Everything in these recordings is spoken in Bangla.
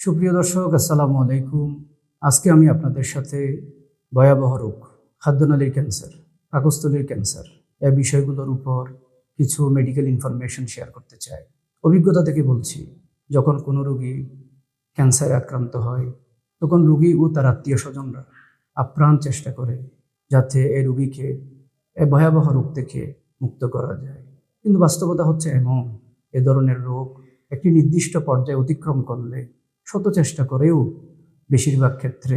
সুপ্রিয় দর্শক, আসসালামু আলাইকুম। আজকে আমি আপনাদের সাথে ভয়াবহ রোগ, খাদ্যনালীর ক্যান্সার, পাকস্থলীর ক্যান্সার এই বিষয়গুলোর উপর কিছু মেডিকেল ইনফরমেশন শেয়ার করতে চাই। অভিজ্ঞতা থেকে বলছি, যখন কোনো রোগী ক্যান্সারে আক্রান্ত হয়, তখন রোগী ও তার আত্মীয় স্বজনরা আপ্রাণ চেষ্টা করে যাতে এই রোগীকে এই ভয়াবহ রোগ থেকে মুক্ত করা যায়। কিন্তু বাস্তবতা হচ্ছে এমন, এ ধরনের রোগ একটি নির্দিষ্ট পর্যায়ে অতিক্রম করলে শত চেষ্টা করেও বেশিরভাগ ক্ষেত্রে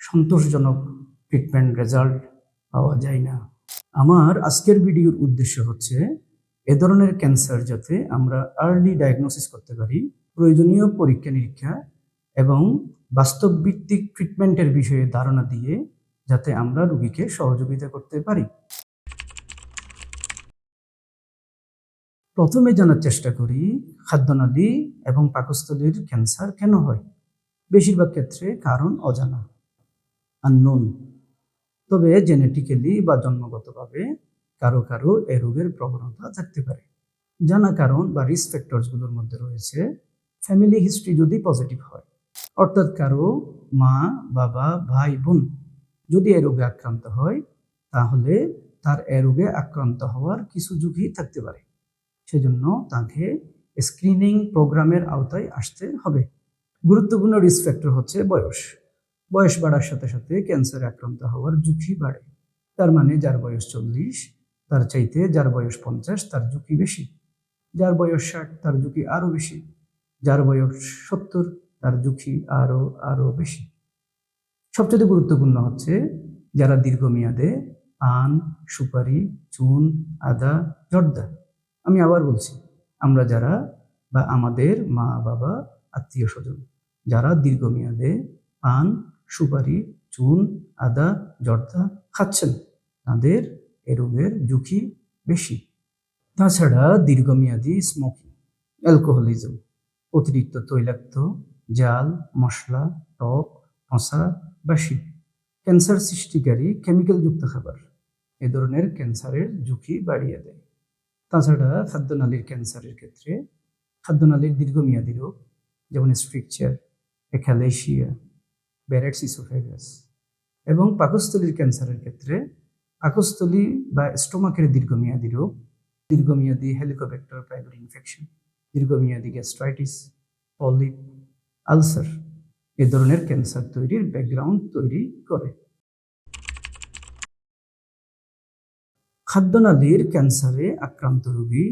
সন্তোষজনক ট্রিটমেন্ট রেজাল্ট পাওয়া যায় না। আমার আজকের ভিডিওর উদ্দেশ্য হচ্ছে, এ ধরনের ক্যান্সার যাতে আমরা আর্লি ডায়াগনোসিস করতে পারি, প্রয়োজনীয় পরীক্ষা নিরীক্ষা এবং বাস্তবভিত্তিক ট্রিটমেন্টের বিষয়ে ধারণা দিয়ে যাতে আমরা রুগীকে সহযোগিতা করতে পারি। প্রথমে জানার চেষ্টা করি, খাদ্যনালী এবং পাকস্থলীর ক্যান্সার কেন হয়? বেশিরভাগ ক্ষেত্রে কারণ অজানা। আননোন তবে জেনেটিক্যালি বা জন্মগতভাবে কারও কারও এ রোগের প্রবণতা থাকতে পারে। জানা কারণ বা রিস্ক ফ্যাক্টরসগুলোর মধ্যে রয়েছে ফ্যামিলি হিস্ট্রি যদি পজিটিভ হয়। অর্থাৎ কারও মা, বাবা, ভাই, বোন যদি এ রোগে আক্রান্ত হয়, তাহলে তার এ রোগে আক্রান্ত হওয়ার কিছু ঝুঁকি থাকতে পারে। সেজন্য তাকে স্ক্রিনিং প্রোগ্রামের আওতায় আসতে হবে। গুরুত্বপূর্ণ রিস্ক ফ্যাক্টর হচ্ছে বয়স। বয়স বাড়ার সাথে সাথে ক্যান্সারে আক্রান্ত হওয়ার ঝুঁকি বাড়ে। তার মানে যার বয়স চল্লিশ, তার চাইতে যার বয়স পঞ্চাশ, তার ঝুঁকি বেশি। যার বয়স ষাট, তার ঝুঁকি আরও বেশি। যার বয়স সত্তর, তার ঝুঁকি আরও আরও বেশি। সবচেয়ে গুরুত্বপূর্ণ হচ্ছে যারা দীর্ঘমেয়াদে পান সুপারি, চুন, আদা, জর্দা আমি আবার বলছি, আমরা যারা বা আমাদের মা, বাবা, আত্মীয় স্বজন, যারা দীর্ঘমেয়াদে পান, সুপারি, চুন, আদা, জর্দা খাচ্ছেন, তাদের এ রোগের ঝুঁকি বেশি। তাছাড়া দীর্ঘমেয়াদী স্মোকিং অ্যালকোহলিজম অতিরিক্ত তৈলাক্ত, জাল, মশলা, টক মশা বাসি, ক্যান্সার সৃষ্টিকারী কেমিক্যালযুক্ত খাবার, এ ধরনের ক্যান্সারের ঝুঁকি বাড়িয়ে দেয়। তাছাড়া খাদ্যনালীর ক্যান্সারের ক্ষেত্রে খাদ্যনালীর দীর্ঘমেয়াদী রোগ, যেমন স্ট্রিকচার এখালেশিয়া ব্যারেটস ইসোফেগাস এবং পাকস্থলীর ক্যান্সারের ক্ষেত্রে পাকস্থলী বা স্টোমাকের দীর্ঘমেয়াদী রোগ, দীর্ঘমেয়াদী হেলিকোব্যাক্টার প্রাইমারি ইনফেকশন দীর্ঘমেয়াদী গ্যাস্ট্রাইটিস পলিপ আলসার এ ধরনের ক্যান্সার তৈরির ব্যাকগ্রাউন্ড তৈরি করে। খাদ্যনালীর ক্যান্সারে আক্রান্ত রোগী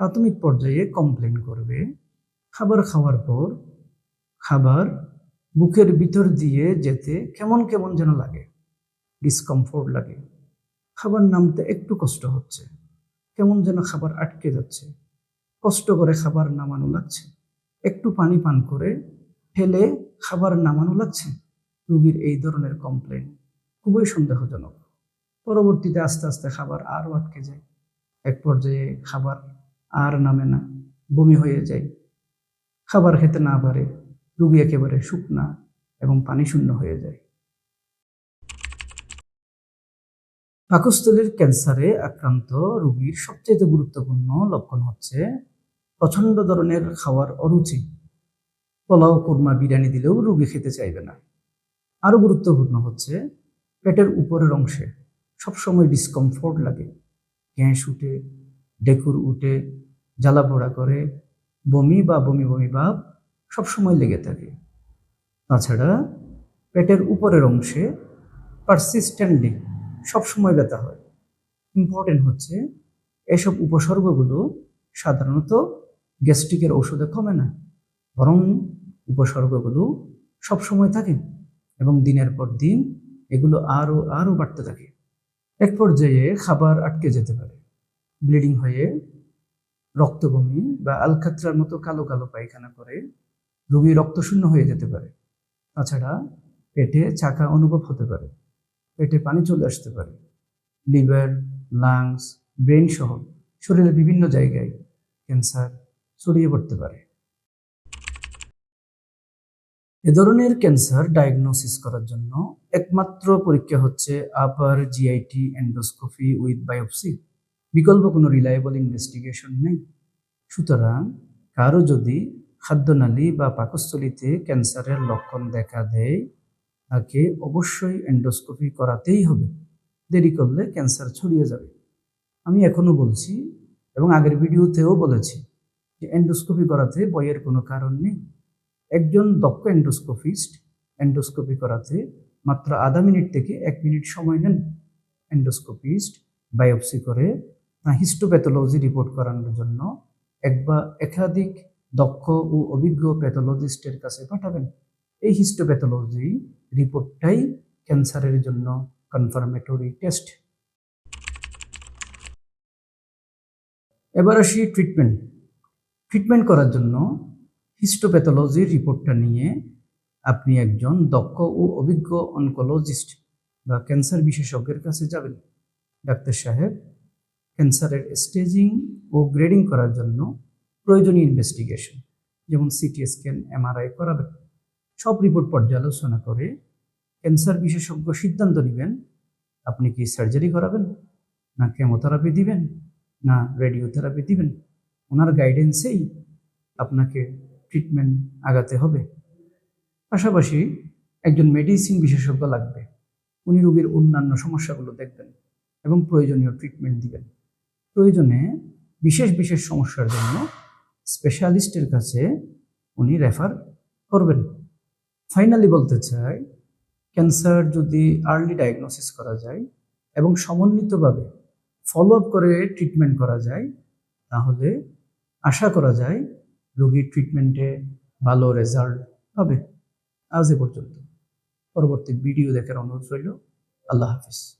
প্রাথমিক পর্যায়ে কমপ্লেন করবে। খাবার খাওয়ার পর খাবার বুকের ভিতর দিয়ে যেতে কেমন কেমন যেন লাগে ডিসকমফোর্ট লাগে। খাবার নামতে একটু কষ্ট হচ্ছে, কেমন যেন খাবার আটকে যাচ্ছে। কষ্ট করে খাবার নামানো লাগছে, একটু পানি পান করে ফেলে খাবার নামানো লাগছে। রুগীর এই ধরনের কমপ্লেন খুবই সন্দেহজনক। পরবর্তীতে আস্তে আস্তে খাবার আরও আটকে যায়। এক পর্যায়ে খাবার আর নামে না, বমি হয়ে যায়। খাবার খেতে না পারে, রুগী একেবারে শুকনা এবং পানি শূন্য হয়ে যায়। পাকস্থলীর ক্যান্সারে আক্রান্ত রোগীর সবচেয়ে গুরুত্বপূর্ণ লক্ষণ হচ্ছে প্রচণ্ড ধরনের খাওয়ার অরুচি। পোলাও, কুরমা, বিরিয়ানি দিলেও রুগী খেতে চাইবে না। আরও গুরুত্বপূর্ণ হচ্ছে পেটের উপরের অংশে সবসময় ডিসকমফোর্ট লাগে। গ্যাস উঠে, ডেকুর উঠে, জ্বালা পোড়া করে, বমি বা বমি বমি ভাব সবসময় লেগে থাকে। তাছাড়া পেটের উপরের অংশে পারসিস্টেন্টলি সবসময় ব্যথা হয়। ইম্পর্টেন্ট হচ্ছে এসব উপসর্গগুলো সাধারণত গ্যাস্ট্রিকের ওষুধে কমে না, বরং উপসর্গগুলো সবসময় থাকে এবং দিনের পর দিন এগুলো আরও আরও বাড়তে থাকে। এক পর্যায়ে খাবার আটকে যেতে পারে। ব্লিডিং হয়ে রক্তবমি বা আলখাত্রার মতো কালো কালো পায়খানা করে রোগী রক্তশূন্য হয়ে যেতে পারে। তাছাড়া পেটে চাকা অনুভব হতে পারে। পেটে পানি চলে আসতে পারে। লিভার, লাংস, ব্রেন সহ শরীরের বিভিন্ন জায়গায় ক্যান্সার ছড়িয়ে পড়তে পারে। এ ধরনের ক্যান্সার ডায়াগনোসিস করার জন্য একমাত্র পরীক্ষা হচ্ছে upper GIT endoscopy with biopsy বিকল্প কোনো রিলায়েবল ইনভেস্টিগেশন নেই। সুতরাং কারও যদি খাদ্যনালী বা পাকস্থলিতে ক্যান্সারের লক্ষণ দেখা দেয়, তাকে অবশ্যই এন্ডোস্কোপি করাতেই হবে। দেরি করলে ক্যান্সার ছড়িয়ে যাবে। আমি এখনও বলছি এবং আগের ভিডিওতেও বলেছি যে এন্ডোস্কোপি করাতে বইয়ের কোনো কারণ নেই। একজন দক্ষ এন্ডোস্কোপিস্ট এন্ডোস্কোপি করাতে মাত্র আধা মিনিট থেকে এক মিনিট সময় নেন। এন্ডোস্কোপিস্ট বায়োপসি করে হিস্টোপ্যাথোলজি রিপোর্ট করানোর জন্য এক বা একাধিক দক্ষ ও অভিজ্ঞ প্যাথোলজিস্টের কাছে পাঠাবেন। এই হিস্টোপ্যাথোলজি রিপোর্টটাই ক্যান্সারের জন্য কনফার্মেটরি টেস্ট এবার আসি ট্রিটমেন্ট ট্রিটমেন্ট করার জন্য হিস্টোপ্যাথোলজির রিপোর্টটা নিয়ে আপনি একজন দক্ষ ও অভিজ্ঞ অনকোলজিস্ট বা ক্যান্সার বিশেষজ্ঞের কাছে যাবেন। ডাক্তার সাহেব ক্যান্সারের স্টেজিং ও গ্রেডিং করার জন্য প্রয়োজনীয় ইনভেস্টিগেশন যেমন সিটি স্ক্যান এমআরআই করাবেন। সব রিপোর্ট পর্যালোচনা করে ক্যান্সার বিশেষজ্ঞ সিদ্ধান্ত নেবেন, আপনি কি সার্জারি করাবেন, না কেমোথেরাপি দিবেন, না রেডিওথেরাপি দিবেন? ওনার গাইডেন্সেই আপনাকে ট্রিটমেন্ট আগাতে হবে। পাশাপাশি একজন মেডিসিন বিশেষজ্ঞ লাগবে। উনি রোগীর অন্যান্য সমস্যাগুলো দেখবেন এবং প্রয়োজনীয় ট্রিটমেন্ট দিবেন। প্রয়োজনে বিশেষ বিশেষ সমস্যার জন্য স্পেশালিস্টের কাছে উনি রেফার করবেন। ফাইনালি বলতে চাই ক্যান্সার যদি আর্লি ডায়াগনোসিস করা যায় এবং সমন্বিতভাবে ফলো আপ করে ট্রিটমেন্ট করা যায়, তাহলে আশা করা যায় রোগীর ট্রিটমেন্টে ভালো রেজাল্ট হবে আজ এ পর্যন্ত। পরবর্তী ভিডিও দেখার অনুরোধ রইল। আল্লাহ হাফিজ।